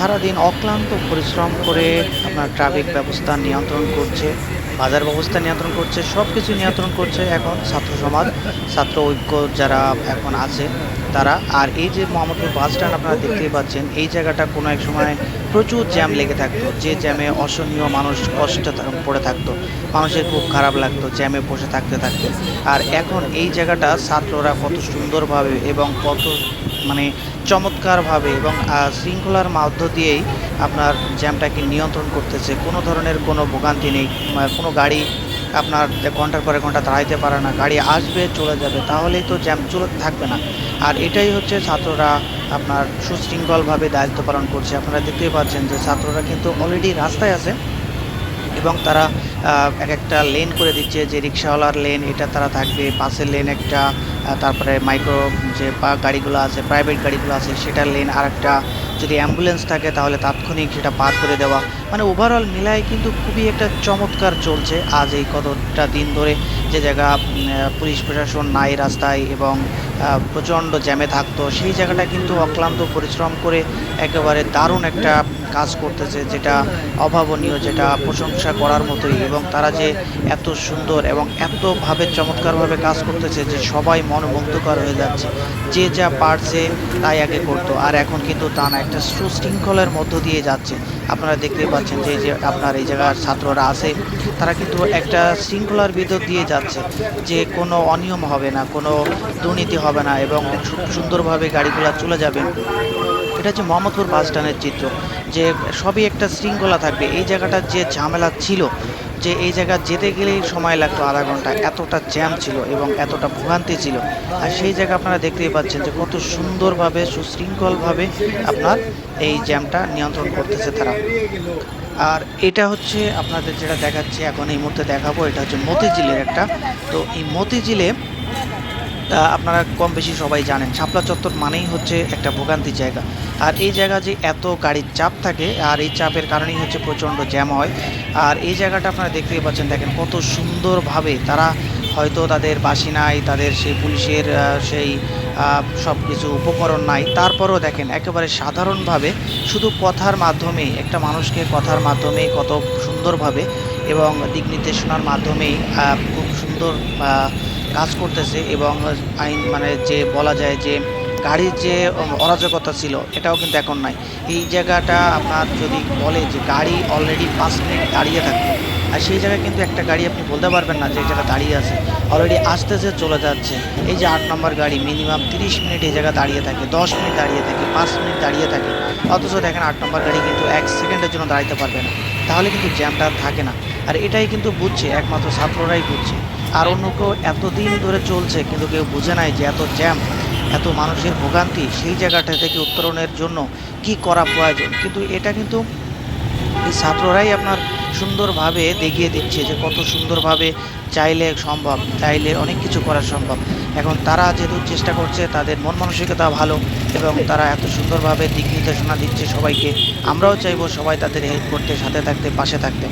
সারাদিন অক্লান্ত পরিশ্রম করে আপনার ট্রাফিক ব্যবস্থা নিয়ন্ত্রণ করছে, বাজার ব্যবস্থা নিয়ন্ত্রণ করছে সব কিছু নিয়ন্ত্রণ করছে এখন ছাত্র সমাজ, ছাত্র ঐক্য যারা এখন আছে, তারা। আর এই যে মোহাম্মদপুর বাস স্ট্যান্ড আপনারা দেখতেই পাচ্ছেন, এই জায়গাটা কোনো এক সময় প্রচুর জ্যাম লেগে থাকতো, যে জ্যামে অসহনীয় মানুষ কষ্ট পড়ে থাকতো, মানুষের খুব খারাপ লাগতো, জ্যামে বসে থাকতে থাকতে। আর এখন এই জায়গাটা ছাত্ররা কত সুন্দরভাবে এবং কত মানে চমৎকারভাবে এবং শৃঙ্খলার মধ্য দিয়েই আপনার জ্যামটাকে নিয়ন্ত্রণ করতেছে। কোনো ধরনের কোনো ভোগান্তি নেই। মানে কোনো গাড়ি আপনার ঘণ্টার পরে ঘণ্টা দাঁড়াইতে পারে না। গাড়ি আসবে, চলে যাবে, তাহলেই তো জ্যাম চলে থাকবে না। আর এটাই হচ্ছে ছাত্ররা আপনার সুশৃঙ্খলভাবে দায়িত্ব পালন করছে। আপনারা দেখতেই পাচ্ছেন যে ছাত্ররা কিন্তু অলরেডি রাস্তায় আছে। এবং তারা এক একটা লেন করে দিচ্ছে যে রিক্সাওয়ালার লেন এটা তারা থাকবে বাসের লেন একটা তারপরে মাইক্রো যে গাড়িগুলো আছে প্রাইভেট গাড়িগুলো আছে, সেটার লেন আর একটা যদি অ্যাম্বুলেন্স থাকে, তাহলে তাৎক্ষণিক সেটা পার করে দেওয়া। মানে ওভারঅল মিলায় কিন্তু খুবই একটা চমৎকার চলছে আজ এই কতটা দিন ধরে। যে জায়গা পুলিশ প্রশাসন নাই রাস্তায় এবং প্রচণ্ড জ্যামে থাকতো, সেই জায়গাটা কিন্তু অক্লান্ত পরিশ্রম করে একেবারে দারুণ একটা কাজ করতেছে, যেটা অভাবনীয়, যেটা প্রশংসা করার মতোই এবং তারা যে এত সুন্দর এবং এতভাবে চমৎকারভাবে কাজ করতেছে যে সবাই মনোমুগ্ধকর হয়ে যাচ্ছে। যে যা পারছে তাই আগে করতো। আর এখন কিন্তু তা না একটা সুশৃঙ্খলের মধ্য দিয়ে যাচ্ছে। আপনারা দেখতে পাচ্ছেন যে যে আপনার এই জায়গার ছাত্ররা আছে, তারা কিন্তু একটা শৃঙ্খলার ভিতর দিয়ে যাচ্ছে যে কোনো অনিয়ম হবে না, কোনো দুর্নীতি হবে না এবং সুন্দরভাবে গাড়িগুলো চলে যাবে। এটা হচ্ছে মোহাম্মদপুর বাস স্ট্যান্ডের চিত্র, যে সবই একটা শৃঙ্খলা থাকবে। এই জায়গাটার যে ঝামেলা ছিল যে এই জায়গা যেতে গেলেই সময় লাগতো আধা ঘণ্টা। এতটা জ্যাম ছিল এবং এতটা ভোগান্তি ছিল। আর সেই জায়গা আপনারা দেখতেই পাচ্ছেন যে কত সুন্দরভাবে, সুশৃঙ্খলভাবে আপনার এই জ্যামটা নিয়ন্ত্রণ করতেছে তারা। আর এটা হচ্ছে আপনাদের যেটা দেখাচ্ছে, এখন এই মুহূর্তে দেখাবো, এটা হচ্ছে মতিঝিলের একটা। তো এই মতিঝিলে আপনারা কম বেশি সবাই জানেন, শাপলা চত্বর মানেই হচ্ছে একটা ভোগান্তি জায়গা। আর এই জায়গা যে এত গাড়ির চাপ থাকে, আর এই চাপের কারণেই হচ্ছে প্রচণ্ড জ্যাম হয়। আর এই জায়গাটা আপনারা দেখতেই পাচ্ছেন, দেখেন কত সুন্দরভাবে তারা হয়তো তাদের বাসি নাই, তাদের সেই পুলিশের সেই সব কিছু উপকরণ নাই। তারপরেও দেখেন একেবারে সাধারণভাবে শুধু কথার মাধ্যমেই একটা মানুষকে কথার মাধ্যমেই কত সুন্দরভাবে এবং দিক নির্দেশনার মাধ্যমেই খুব সুন্দর কাজ করতেছে এবং আইন মানে যে বলা যায় যে গাড়ির যে অরাজকতা ছিল, এটাও কিন্তু এখন নাই। এই জায়গাটা আপনার যদি বলে যে গাড়ি অলরেডি পাঁচ মিনিট দাঁড়িয়ে থাকবে আর সেই জায়গায় কিন্তু একটা গাড়ি আপনি বলতে পারবেন না যে এই জায়গা দাঁড়িয়ে আছে। অলরেডি আসতেছে, চলে যাচ্ছে। এই যে আট নম্বর গাড়ি মিনিমাম তিরিশ মিনিট এই জায়গা দাঁড়িয়ে থাকে, দশ মিনিট দাঁড়িয়ে থাকে, পাঁচ মিনিট দাঁড়িয়ে থাকে। অথচ দেখেন আট নম্বর গাড়ি কিন্তু এক সেকেন্ডের জন্য দাঁড়াতে পারবে না। তাহলে কিন্তু জ্যামটা থাকে না। আর এটাই কিন্তু বুঝছে, একমাত্র ছাত্ররাই বুঝছে। আর অন্য কেউ এতদিন ধরে চলছে, কিন্তু কেউ বুঝে নাই যে এত জ্যাম, এত মানুষের ভোগান্তি, সেই জায়গাটা থেকে উত্তরণের জন্য কি করা প্রয়োজন। কিন্তু এটা কিন্তু এই ছাত্ররাই আপনার সুন্দরভাবে দেখিয়ে দিচ্ছে যে কত সুন্দরভাবে চাইলে সম্ভব, চাইলে অনেক কিছু করা সম্ভব। এখন তারা যেহেতু চেষ্টা করছে, তাদের মন মানসিকতা ভালো এবং তারা এত সুন্দরভাবে দিক নির্দেশনা দিচ্ছে সবাইকে, আমরাও চাইব সবাই তাদের হেল্প করতে, সাথে থাকতে, পাশে থাকতে।